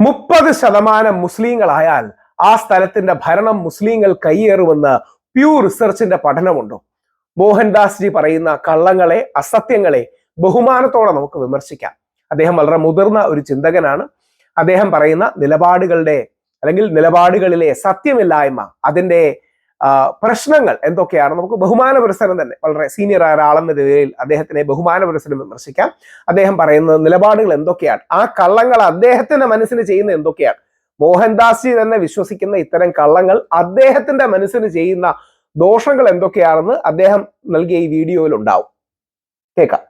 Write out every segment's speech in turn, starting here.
മുപ്പത് ശതമാനം മുസ്ലിങ്ങളായാൽ ആ സ്ഥലത്തിന്റെ ഭരണം മുസ്ലിങ്ങൾ കൈയേറുമെന്ന് പ്യൂ റിസർച്ചിന്റെ പഠനമുണ്ടോ. മോഹൻദാസ് ജി പറയുന്ന കള്ളങ്ങളെ അസത്യങ്ങളെ ബഹുമാനത്തോടെ നമുക്ക് വിമർശിക്കാം. അദ്ദേഹം വളരെ മുതിർന്ന ഒരു ചിന്തകനാണ്. അദ്ദേഹം പറയുന്ന നിലപാടുകളുടെ അല്ലെങ്കിൽ നിലപാടുകളിലെ സത്യമില്ലായ്മ അതിന്റെ പ്രശ്നങ്ങൾ എന്തൊക്കെയാണ്? നമുക്ക് ബഹുമാന പുരസ്സരം തന്നെ വളരെ സീനിയർ ആയ ഒരാളെന്ന നിലയിൽ അദ്ദേഹത്തിനെ ബഹുമാന പുരസ്സരം വിമർശിക്കാം. അദ്ദേഹം പറയുന്ന നിലപാടുകൾ എന്തൊക്കെയാണ്? ആ കള്ളങ്ങൾ അദ്ദേഹത്തിന്റെ മനസ്സിന് ചെയ്യുന്ന എന്തൊക്കെയാണ്? മോഹൻദാസ് തന്നെ വിശ്വസിക്കുന്ന ഇത്തരം കള്ളങ്ങൾ അദ്ദേഹത്തിന്റെ മനസ്സിന് ചെയ്യുന്ന ദോഷങ്ങൾ എന്തൊക്കെയാണെന്ന് അദ്ദേഹം നൽകിയ ഈ വീഡിയോയിൽ ഉണ്ടാവും. കേൾക്കാം.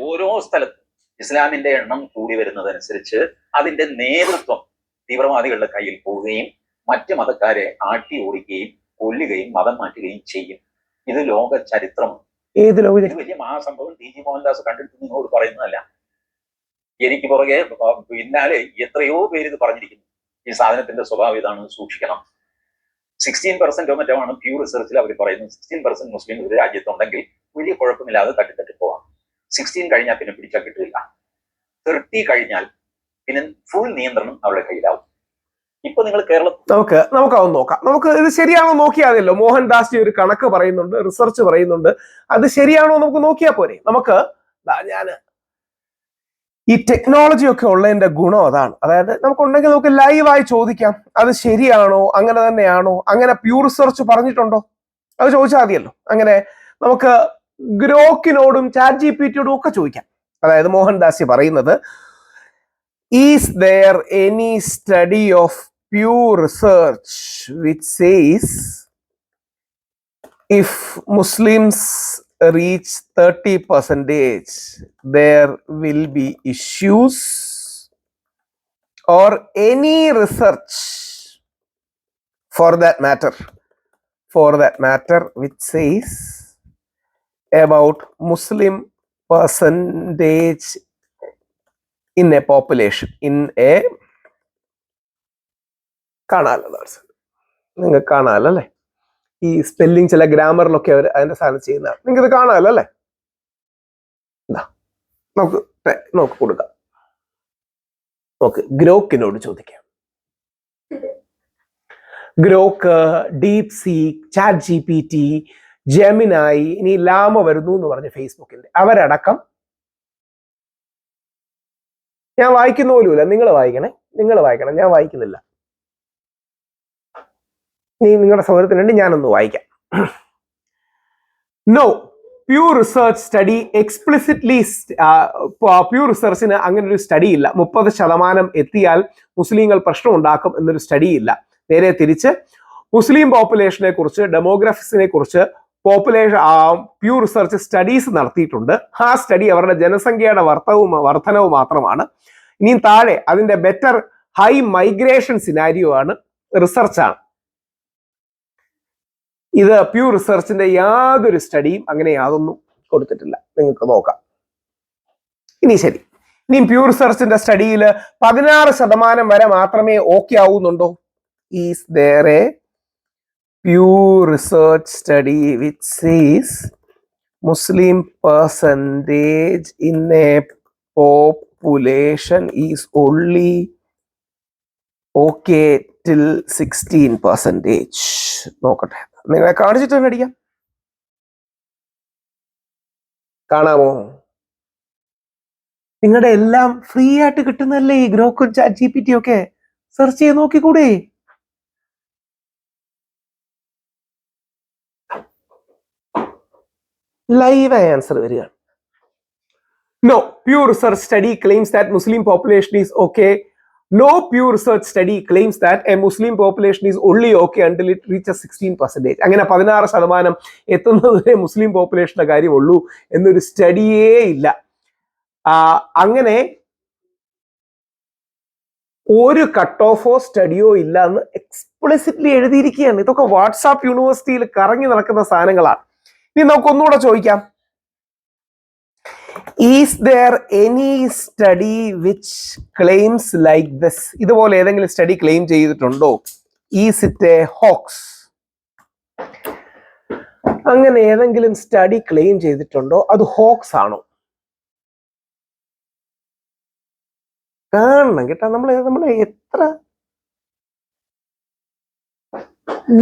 ഓരോ സ്ഥലത്തും ഇസ്ലാമിന്റെ എണ്ണം കൂടി വരുന്നതനുസരിച്ച് അതിന്റെ നേതൃത്വം തീവ്രവാദികളുടെ കയ്യിൽ പോവുകയും മറ്റ് മതക്കാരെ ആട്ടി ഓടിക്കുകയും കൊല്ലുകയും മതം മാറ്റുകയും ചെയ്യും. ഇത് ലോക ചരിത്രം. ഏത് ലോക വലിയ മഹാസംഭവം. ടി ജി മോഹൻദാസ് കണ്ടിട്ട് നിങ്ങളോട് പറയുന്നതല്ല. എനിക്ക് പുറകെ പിന്നാലെ എത്രയോ പേര് ഇത് പറഞ്ഞിരിക്കുന്നു. ഈ സാധനത്തിന്റെ സ്വഭാവം ഇതാണ് സൂക്ഷിക്കണം. സിക്സ്റ്റീൻ പെർസെന്റ് മറ്റുമാണ് പ്യൂർ റിസർച്ചിൽ അവർ പറയുന്നത്. സിക്സ്റ്റീൻ പെർസെന്റ് മുസ്ലിം ഒരു രാജ്യത്തുണ്ടെങ്കിൽ വലിയ കുഴപ്പമില്ലാതെ തട്ടിത്തട്ടി പോവാം. സിക്സ്റ്റീൻ കഴിഞ്ഞാൽ പിന്നെ പിടിച്ചാൽ കിട്ടില്ല തേർട്ടി കഴിഞ്ഞാൽ പിന്നെ ഫുൾ നിയന്ത്രണം അവരുടെ കയ്യിലാവും. ഇപ്പൊ നിങ്ങൾ കേരളത്തിൽ നമുക്ക് നമുക്ക് അവൻ നോക്കാം. നമുക്ക് ഇത് ശരിയാണോ നോക്കിയാൽ മതിയല്ലോ മോഹൻദാസ് ഒരു കണക്ക് പറയുന്നുണ്ട് റിസർച്ച് പറയുന്നുണ്ട്. അത് ശരിയാണോ നമുക്ക് നോക്കിയാൽ പോരെ. നമുക്ക് ഞാൻ ഈ ടെക്നോളജി ഒക്കെ ഉള്ളതിന്റെ ഗുണം അതാണ്. അതായത് നമുക്കുണ്ടെങ്കിൽ നമുക്ക് ലൈവായി ചോദിക്കാം. അത് ശരിയാണോ? അങ്ങനെ തന്നെയാണോ? അങ്ങനെ പ്യൂർ റിസർച്ച് പറഞ്ഞിട്ടുണ്ടോ? അത് ചോദിച്ചാൽ മതിയല്ലോ. അങ്ങനെ നമുക്ക് ഗ്രോക്കിനോടും ചാറ്റ് ജി പി ടിയോടും ഒക്കെ ചോദിക്കാം. അതായത് മോഹൻദാസ് പറയുന്നത് is there any study of pure research which says if Muslims reach 30 percentage, there will be issues or any research for that matter, for that matter, which says about Muslim percentage in a population, in a കാണാമല്ലോ നിങ്ങൾക്ക് കാണാമല്ലോ അല്ലേ? ഈ spelling ചില ഗ്രാമറിലൊക്കെ അവർ അതിന്റെ സാധനം ചെയ്യുന്നതാണ് നിങ്ങൾക്ക് ഇത് കാണാമല്ലോ അല്ലേ നമുക്ക് നോക്ക് കൊടുക്കാം. നോക്ക് ഗ്രോക്കിനോട് ചോദിക്കാം. Grok deep seek chat G P T Gemini ഇനി ലാമ വരുന്നു എന്ന് പറഞ്ഞ ഫേസ്ബുക്കിന്റെ അവരടക്കം. ഞാൻ വായിക്കുന്ന പോലുമില്ല നിങ്ങൾ വായിക്കണേ? നിങ്ങൾ വായിക്കണം. ഞാൻ വായിക്കുന്നില്ല. നീ നിങ്ങളുടെ സൗകര്യത്തിന് വേണ്ടി ഞാനൊന്ന് വായിക്കാം. No pure research study explicitly pure റിസർച്ചിന് അങ്ങനെ ഒരു സ്റ്റഡി ഇല്ല. മുപ്പത് ശതമാനം എത്തിയാൽ മുസ്ലിങ്ങൾ പ്രശ്നം ഉണ്ടാക്കും എന്നൊരു സ്റ്റഡി ഇല്ല. നേരെ തിരിച്ച് മുസ്ലിം പോപ്പുലേഷനെ കുറിച്ച് ഡെമോഗ്രഫിക്സിനെ കുറിച്ച് പോപ്പുലേഷൻ പ്യൂർ റിസർച്ച് സ്റ്റഡീസ് നടത്തിയിട്ടുണ്ട്. ആ സ്റ്റഡി അവരുടെ ജനസംഖ്യയുടെ വർത്തവും വർധനവും മാത്രമാണ്. ഇനിയും താഴെ അതിന്റെ ബെറ്റർ ഹൈ മൈഗ്രേഷൻ സിനാരിയോ ആണ് റിസർച്ചാണ് ഇത് പ്യൂർ റിസർച്ചിന്റെ യാതൊരു സ്റ്റഡിയും അങ്ങനെ യാതൊന്നും കൊടുത്തിട്ടില്ല. നിങ്ങൾക്ക് നോക്കാം. ഇനി ശരി. ഇനി പ്യൂർ റിസർച്ചിന്റെ സ്റ്റഡിയിൽ പതിനാറ് ശതമാനം വരെ മാത്രമേ ഓക്കെ ആവുന്നുണ്ടോ? Is there a pure research study which says Muslim in a population is only okay till 16 percentage? നോക്കട്ടെ. നിങ്ങളെ കാണിച്ചിട്ട് തന്നെ അടിക്കാം കാണാമോ? നിങ്ങളുടെ എല്ലാം ഫ്രീ ആയിട്ട് കിട്ടുന്നല്ലേ ഈ ഗ്രോക്കും ചാറ്റ് ജി പി ടി ഒക്കെ? സെർച്ച് ചെയ്ത് നോക്കിക്കൂടെ? ലൈവ് ആൻസർ വരികയാണ് no pure research study claims that Muslim population is okay no pure research study claims that a Muslim population is only okay until it reaches sixteen percentage അങ്ങനെ പതിനാറ് ശതമാനം എത്തുന്നതുവരെ മുസ്ലിം പോപ്പുലേഷന്റെ കാര്യമുള്ളൂ എന്നൊരു സ്റ്റഡിയേ ഇല്ല. അങ്ങനെ ഒരു കട്ട് ഓഫോ സ്റ്റഡിയോ ഇല്ല എന്ന് എക്സ്പ്ലിസിറ്റ്ലി എഴുതിയിരിക്കുകയാണ്. ഇതൊക്കെ വാട്സാപ്പ് യൂണിവേഴ്സിറ്റിയിൽ കറങ്ങി നടക്കുന്ന സാധനങ്ങളാണ്. ഇനി നമുക്ക് ഒന്നുകൂടെ ചോദിക്കാം. Is there any study which claims like this ഇതുപോലെ ഏതെങ്കിലും സ്റ്റഡി ക്ലെയിം ചെയ്തിട്ടുണ്ടോ? ഈസ് ഇറ്റ് എ ഹോക്സ് അങ്ങനെ ഏതെങ്കിലും സ്റ്റഡി ക്ലെയിം ചെയ്തിട്ടുണ്ടോ? അത് ഹോക്സ് ആണോ? കാണണം കേട്ടോ. നമ്മൾ നമ്മൾ എത്ര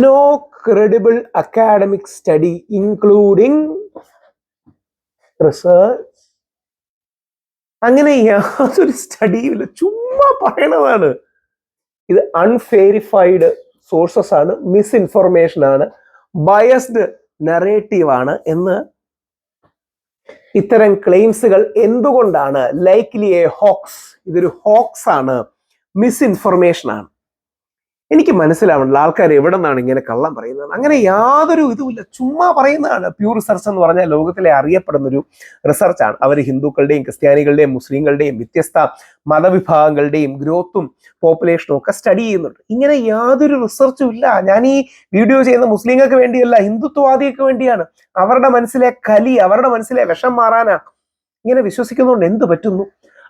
no credible academic study including research അങ്ങനെ യാതൊരു സ്റ്റഡിയുമില്ല ചുമ്മാ പറയണതാണ്. ഇത് അൺഫേരിഫൈഡ് സോഴ്സസ് ആണ് മിസ്ഇൻഫർമേഷൻ ആണ് ബയസ്ഡ് ആണ് എന്ന് ഇത്തരം ക്ലെയിംസുകൾ എന്തുകൊണ്ടാണ്? ലൈക്ലി എ ഹോക്സ് ഇതൊരു ഹോക്സ് ആണ്. മിസ്ഇൻഫർമേഷൻ ആണ്. എനിക്ക് മനസ്സിലാവണ്ട ആൾക്കാർ എവിടെ നിന്നാണ് ഇങ്ങനെ കള്ളം പറയുന്നത്? അങ്ങനെ യാതൊരു ഇതുമില്ല. ചുമ്മാ പറയുന്നതാണ്. പ്യൂർ റിസർച്ച് എന്ന് പറഞ്ഞാൽ ലോകത്തിലെ അറിയപ്പെടുന്ന ഒരു റിസർച്ചാണ് അവർ ഹിന്ദുക്കളുടെയും ക്രിസ്ത്യാനികളുടെയും മുസ്ലിങ്ങളുടെയും വ്യത്യസ്ത മതവിഭാഗങ്ങളുടെയും ഗ്രോത്തും പോപ്പുലേഷനും ഒക്കെ സ്റ്റഡി ചെയ്യുന്നുണ്ട്. ഇങ്ങനെ യാതൊരു റിസർച്ചും ഇല്ല. ഞാൻ ഈ വീഡിയോ ചെയ്യുന്ന മുസ്ലിങ്ങൾക്ക് വേണ്ടിയല്ല ഹിന്ദുത്വവാദികൾക്ക് വേണ്ടിയാണ്. അവരുടെ മനസ്സിലെ കലി അവരുടെ മനസ്സിലെ വിഷം മാറാനാ. ഇങ്ങനെ വിശ്വസിക്കുന്നതുകൊണ്ട് എന്ത് പറ്റുന്നു?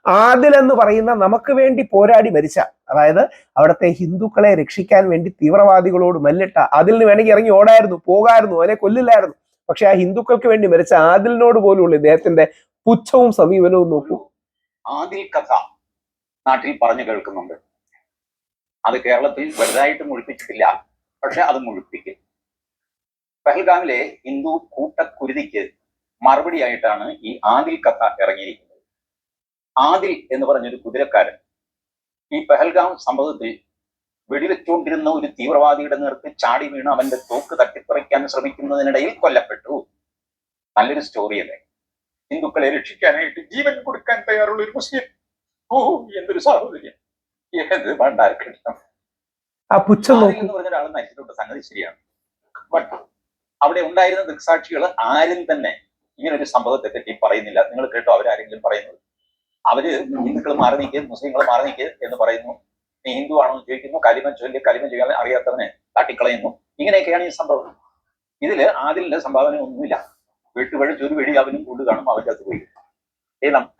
ആദിൽ എന്ന് പറയുന്ന നമുക്ക് വേണ്ടി പോരാടി മരിച്ച അതായത് അവിടുത്തെ ഹിന്ദുക്കളെ രക്ഷിക്കാൻ വേണ്ടി തീവ്രവാദികളോട് മല്ലിട്ട അതിലിന് വേണമെങ്കിൽ ഇറങ്ങി ഓടായിരുന്നു പോകായിരുന്നു അവനെ കൊല്ലില്ലായിരുന്നു. പക്ഷെ ആ ഹിന്ദുക്കൾക്ക് വേണ്ടി മരിച്ച ആദിലിനോട് പോലുള്ള ഇദ്ദേഹത്തിന്റെ പുച്ഛവും സമീപനവും നോക്കൂ. ആദിൽ കഥ നാട്ടിൽ പറഞ്ഞു കേൾക്കുന്നുണ്ട്. അത് കേരളത്തിൽ വലുതായിട്ട് മുഴിപ്പിച്ചിട്ടില്ല പക്ഷെ അത് മുഴിപ്പിക്കും. പെഹൽഗാമിലെ ഹിന്ദു കൂട്ടക്കുരുതിക്ക് മറുപടിയായിട്ടാണ് ഈ ആദിൽ കഥ ഇറങ്ങിയിരിക്കുന്നത്. ആദിൽ എന്ന് പറഞ്ഞൊരു കുതിരക്കാരൻ ഈ പെഹൽഗാം സംഭവത്തിൽ വെടിവെച്ചുകൊണ്ടിരുന്ന ഒരു തീവ്രവാദിയുടെ നേർക്ക് ചാടി വീണ് അവന്റെ തോക്ക് തട്ടിപ്പറിക്കാൻ ശ്രമിക്കുന്നതിനിടയിൽ കൊല്ലപ്പെട്ടു. നല്ലൊരു സ്റ്റോറി അല്ലേ? ഹിന്ദുക്കളെ രക്ഷിക്കാനായിട്ട് ജീവൻ കൊടുക്കാൻ തയ്യാറുള്ള ഒരു മുസ്ലിം. ഓ എന്തൊരു സാഹോദര്യം. ഏത് പണ്ടാർക്കിഷ്ടം എന്ന് പറഞ്ഞ ഒരാൾ മരിച്ചിട്ടുണ്ട് സംഗതി ശരിയാണ്. ബട്ട് അവിടെ ഉണ്ടായിരുന്ന ദൃക്സാക്ഷികൾ ആരും തന്നെ ഇങ്ങനെ ഒരു സംഭവത്തെ പറ്റി പറയുന്നില്ല. നിങ്ങൾ കേട്ടോ അവരാരെങ്കിലും പറയുന്നത്. അവർ ഹിന്ദുക്കൾ മാറി നീക്കി മുസ്ലിങ്ങൾ മാറി നീക്കി എന്ന് പറയുന്നു. നീ ഹിന്ദു ആണോ എന്ന് ചോദിക്കുന്നു. കലിമ ചൊല്ലി കലിമ ചെയ്യാൻ അറിയാത്തവനെ തട്ടിക്കളയുന്നു ഇങ്ങനെയൊക്കെയാണ് ഈ സംഭവം. ഇതിൽ ആദിലിന്റെ സംഭാവന ഒന്നുമില്ല വെട്ടുവഴി ഒരു വെടി അവനും കൊണ്ട് കാണും അവൻ ചത്തുപോയി.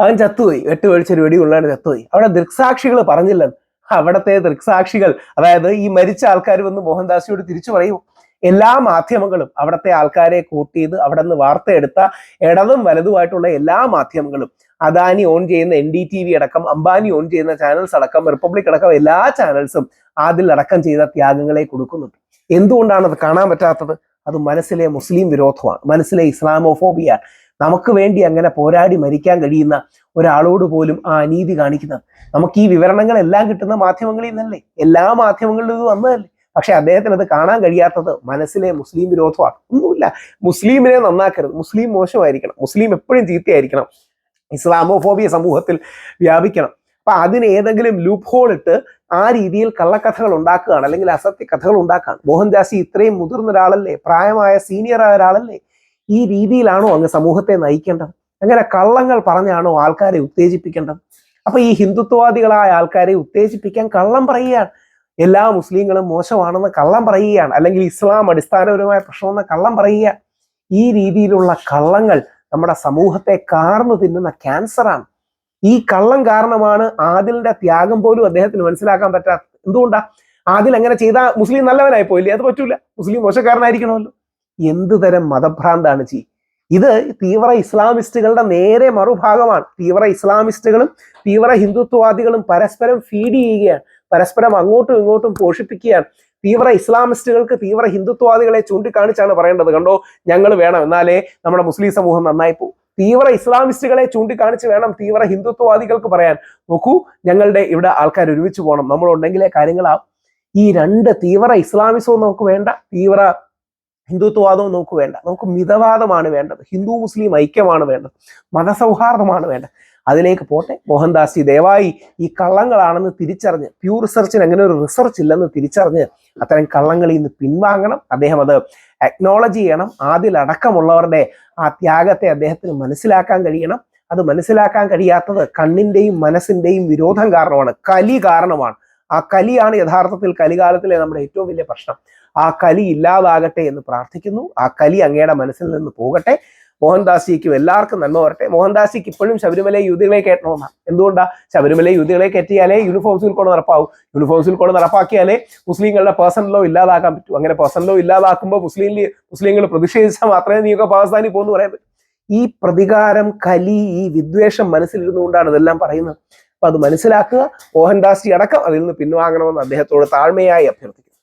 അവൻ ചത്തുപോയി. വെട്ടുവഴി മേടിച്ചൊരു വെടി ഉള്ളതാണ് ചത്തുപോയി. അവിടെ ദൃക്സാക്ഷികൾ പറഞ്ഞില്ല. അവിടത്തെ ദൃക്സാക്ഷികൾ അതായത് ഈ മരിച്ച ആൾക്കാർ വന്ന് മോഹൻദാസിയോട് തിരിച്ചു പറയും. എല്ലാ മാധ്യമങ്ങളും അവിടുത്തെ ആൾക്കാരെ കൂട്ടിയത് അവിടെ നിന്ന് വാർത്തയെടുത്ത ഇടതും വലതുമായിട്ടുള്ള എല്ലാ മാധ്യമങ്ങളും അദാനി ഓൺ ചെയ്യുന്ന എൻ ഡി ടി വി അടക്കം അംബാനി ഓൺ ചെയ്യുന്ന ചാനൽസ് അടക്കം റിപ്പബ്ലിക് അടക്കം എല്ലാ ചാനൽസും അതിൽ അടക്കം ചെയ്ത ത്യാഗങ്ങളെ കൊടുക്കുന്നുണ്ട്. എന്തുകൊണ്ടാണ് അത് കാണാൻ പറ്റാത്തത്? അത് മനസ്സിലെ മുസ്ലിം വിരോധമാണ്. മനസ്സിലെ ഇസ്ലാമോഫോബിയ. നമുക്ക് വേണ്ടി അങ്ങനെ പോരാടി മരിക്കാൻ കഴിയുന്ന ഒരാളോട് പോലും ആ അനീതി കാണിക്കുന്നത്. നമുക്ക് ഈ വിവരണങ്ങൾ എല്ലാം കിട്ടുന്ന മാധ്യമങ്ങളിൽ നിന്നല്ലേ? എല്ലാ മാധ്യമങ്ങളിലും ഇത് വന്നതല്ലേ? പക്ഷെ അദ്ദേഹത്തിന് അത് കാണാൻ കഴിയാത്തത് മനസ്സിലെ മുസ്ലിം വിരോധമാണ്. ഒന്നുമില്ല. മുസ്ലിമിനെ നന്നാക്കരുത്. മുസ്ലിം മോശമായിരിക്കണം. മുസ്ലിം എപ്പോഴും ചീത്തയായിരിക്കണം. ഇസ്ലാമോഫോബിയ സമൂഹത്തിൽ വ്യാപിക്കണം. അപ്പൊ അതിന് ഏതെങ്കിലും ലൂപ്പ് ഹോൾ ഇട്ട് ആ രീതിയിൽ കള്ളക്കഥകൾ ഉണ്ടാക്കുകയാണ് അല്ലെങ്കിൽ അസത്യ കഥകൾ ഉണ്ടാക്കുകയാണ്. മോഹൻദാസി ഇത്രയും മുതിർന്ന ഒരാളല്ലേ? പ്രായമായ സീനിയർ ആയ ഒരാളല്ലേ? ഈ രീതിയിലാണോ അങ്ങ് സമൂഹത്തെ നയിക്കേണ്ടത്? അങ്ങനെ കള്ളങ്ങൾ പറഞ്ഞാണോ ആൾക്കാരെ ഉത്തേജിപ്പിക്കേണ്ടത്? അപ്പൊ ഈ ഹിന്ദുത്വവാദികളായ ആൾക്കാരെ ഉത്തേജിപ്പിക്കാൻ കള്ളം പറയുകയാണ്. എല്ലാ മുസ്ലിങ്ങളും മോശമാണെന്ന് കള്ളം പറയുകയാണ്. അല്ലെങ്കിൽ ഇസ്ലാം അടിസ്ഥാനപരമായ പ്രശ്നമെന്ന് കള്ളം പറയുക ഈ രീതിയിലുള്ള കള്ളങ്ങൾ നമ്മുടെ സമൂഹത്തെ കാർന്നു തിന്നുന്ന ക്യാൻസറാണ്. ഈ കള്ളം കാരണമാണ് ആദിലിന്റെ ത്യാഗം പോലും അദ്ദേഹത്തിന് മനസ്സിലാക്കാൻ പറ്റാത്ത എന്തുകൊണ്ടാ? ആദിൽ അങ്ങനെ ചെയ്ത മുസ്ലിം നല്ലവനായി പോയില്ലേ? അത് പറ്റൂല. മുസ്ലിം മോശക്കാരനായിരിക്കണമല്ലോ. എന്ത് തരം മതഭ്രാന്താണ് ചീ. ഇത് തീവ്ര ഇസ്ലാമിസ്റ്റുകളുടെ നേരെ മറുഭാഗമാണ്. തീവ്ര ഇസ്ലാമിസ്റ്റുകളും തീവ്ര ഹിന്ദുത്വവാദികളും പരസ്പരം ഫീഡ് ചെയ്യുകയാണ്. പരസ്പരം അങ്ങോട്ടും ഇങ്ങോട്ടും പോഷിപ്പിക്കുകയാണ്. തീവ്ര ഇസ്ലാമിസ്റ്റുകൾക്ക് തീവ്ര ഹിന്ദുത്വവാദികളെ ചൂണ്ടിക്കാണിച്ചാണ് പറയേണ്ടത്. കണ്ടോ? ഞങ്ങൾ വേണം. എന്നാലേ നമ്മുടെ മുസ്ലിം സമൂഹം നന്നായി പോകും തീവ്ര ഇസ്ലാമിസ്റ്റുകളെ ചൂണ്ടിക്കാണിച്ച് വേണം തീവ്ര ഹിന്ദുത്വവാദികൾക്ക് പറയാൻ. നോക്കൂ ഞങ്ങളുടെ ഇവിടെ ആൾക്കാർ ഒരുമിച്ച് പോകണം. നമ്മൾ ഉണ്ടെങ്കിലേ കാര്യങ്ങളാവും. ഈ രണ്ട് തീവ്ര ഇസ്ലാമിസവും നമുക്ക് വേണ്ട തീവ്ര ഹിന്ദുത്വവാദവും നമുക്ക് വേണ്ട. നമുക്ക് മിതവാദമാണ് വേണ്ടത്. ഹിന്ദു മുസ്ലിം ഐക്യമാണ് വേണ്ടത്. മതസൗഹാർദ്ദമാണ് വേണ്ടത്. അതിലേക്ക് പോട്ടെ. മോഹൻദാസ് ദയവായി ഈ കള്ളങ്ങളാണെന്ന് തിരിച്ചറിഞ്ഞ് പ്യൂർ റിസർച്ചിന് അങ്ങനെ ഒരു റിസർച്ച് ഇല്ലെന്ന് തിരിച്ചറിഞ്ഞ് അത്തരം കള്ളങ്ങളിൽ നിന്ന് പിൻവാങ്ങണം. അദ്ദേഹം അത് അക്നോളജ് ചെയ്യണം. അതിലടക്കമുള്ളവരുടെ ആ ത്യാഗത്തെ അദ്ദേഹത്തിന് മനസ്സിലാക്കാൻ കഴിയണം. അത് മനസ്സിലാക്കാൻ കഴിയാത്തത് കണ്ണിന്റെയും മനസ്സിന്റെയും വിരോധം കാരണമാണ് കലി കാരണമാണ്. ആ കലിയാണ് യഥാർത്ഥത്തിൽ കലികാലത്തിലെ നമ്മുടെ ഏറ്റവും വലിയ പ്രശ്നം. ആ കലി ഇല്ലാതാകട്ടെ എന്ന് പ്രാർത്ഥിക്കുന്നു. ആ കലി അങ്ങയുടെ മനസ്സിൽ നിന്ന് പോകട്ടെ. മോഹൻദാസ് ജിക്കും എല്ലാവർക്കും നന്മ വരട്ടെ. മോഹൻദാസിക്ക് ഇപ്പോഴും ശബരിമല യുവതികളെ കയറ്റണമെന്നാണ് എന്തുകൊണ്ടാ? ശബരിമല യുവതികളെ കയറ്റിയാലേ യൂണിഫോം സ്കൂൾ നടപ്പാവും. യൂണിഫോം സ്കൂൾ നടപ്പാക്കിയാലേ മുസ്ലിങ്ങളുടെ പേഴ്സണൽ ലോ ഇല്ലാതാക്കാൻ പറ്റും. അങ്ങനെ പേഴ്സണൽ ലോ ഇല്ലാതാക്കുമ്പോൾ മുസ്ലിം മുസ്ലിങ്ങൾ പ്രതിഷേധിച്ചാൽ മാത്രമേ നീയൊക്കെ പാകിസ്ഥാനിൽ പോകുന്നു പറയാൻ പറ്റൂ. ഈ പ്രതികാരം കലി ഈ വിദ്വേഷം മനസ്സിലിരുന്നുകൊണ്ടാണ് ഇതെല്ലാം പറയുന്നത്. അപ്പൊ അത് മനസ്സിലാക്കുക. മോഹൻദാസ് അടക്കം അതിൽ നിന്ന് പിൻവാങ്ങണമെന്ന് അദ്ദേഹത്തോട് താഴ്മയായി അഭ്യർത്ഥിക്കുന്നു.